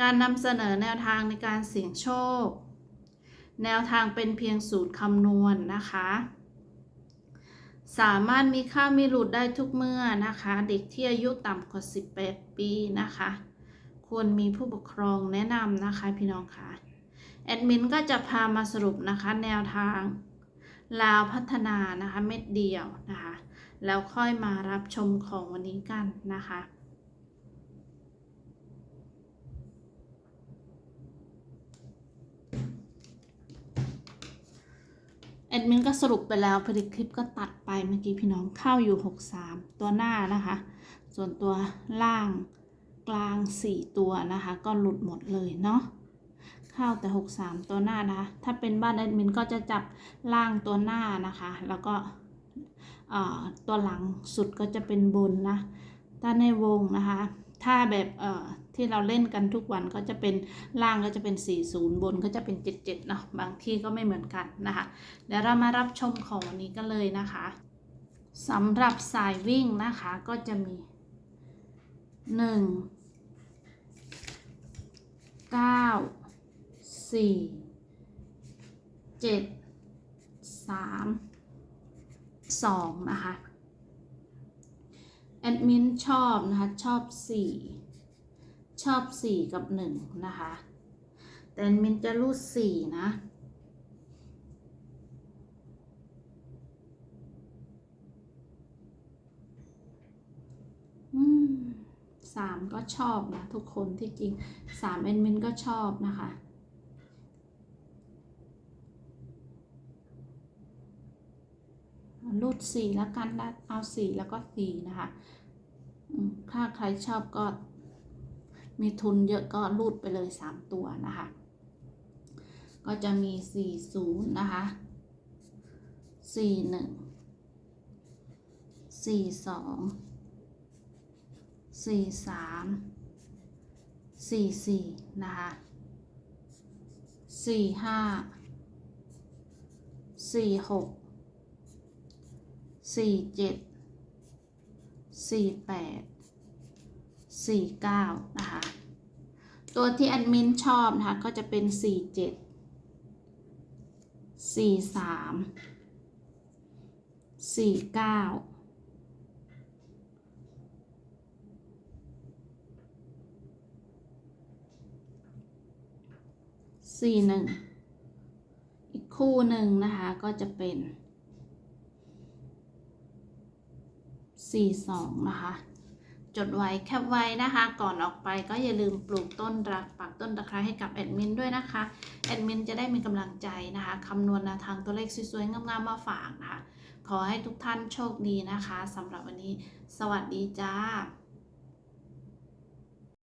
การนำเสนอแนวทางในการเสี่ยงโชค แนวทางเป็นเพียงสูตรคำนวณนะคะ สามารถมีค่ามีหลุดได้ทุกเมื่อนะคะ เด็กที่อายุต่ำกว่า 18 ปีนะคะ ควรมีผู้ปกครองแนะนำนะคะพี่น้องค่ะแอดมินก็จะพามาสรุปนะคะแนวทางลาวพัฒนานะคะเม็ดเดียวนะคะ แล้วค่อยมารับชมของวันนี้กันนะคะ ดมินก็สรุปไปแล้วพอดีคลิปก็ตัดไปเมื่อกี้พี่น้องเข้าอยู่ 63 ตัวหน้านะคะ ส่วนตัวล่างกลาง 4 ตัวนะคะ ก็หลุดหมดเลยเนาะเข้าแต่ 63 ตัวหน้านะคะ ถ้าเป็นบ้านแอดมินก็จะจับล่างตัวหน้านะคะ แล้วก็ตัวหลังสุดก็จะเป็นบนนะ ถ้าในวงนะคะ ถ้าแบบเอ่อที่เราเล่นกันทุกวันก็จะเป็นล่างก็จะเป็น 40 บนก็จะเป็น 77เนาะบางที่ก็ไม่เหมือนกันนะคะ เดี๋ยวเรามารับชมของวันนี้กันเลยนะคะสำหรับสายวิ่งนะคะก็จะมี 1 9 4 7 3 2 นะคะ ดมินชอบนะคะ ชอบ 4 ชอบ 4 กับ 1 นะคะ แต่แอดมินจะรูด 4 นะ อืมสามก็ชอบนะ ทุกคนที่จริงสามเอ็นมินก็ชอบนะคะรูดสี่แล้วกันแล้วเอาสี่แล้วก็สี่นะคะ ถ้าใครชอบก็ มีทุนเยอะก็รูดไปเลยสามตัวนะคะ ก็จะมีสี่ศูนย์นะคะสี่หนึ่งสี่สองสี่สามสี่สี่นะคะสี่ห้า สี่หกสี่เจ็ดสี่แปดสี่เก้านะคะ ตัวที่แอดมินชอบนะคะ ก็จะเป็นสี่เจ็ดสี่สามสี่เก้าสี่หนึ่ง อีกคู่หนึ่งนะคะก็จะเป็น สี่สองนะคะ จดไว้แคปไว้นะคะ ก่อนออกไปก็อย่าลืมปลูกต้นรักปักต้นตะไคร้ให้กับแอดมินด้วยนะคะ แอดมินจะได้มีกำลังใจนะคะคำนวณแนวทางตัวเลขสวยๆงามๆมาฝากนะคะ ขอให้ทุกท่านโชคดีนะคะสำหรับวันนี้ สวัสดีจ้า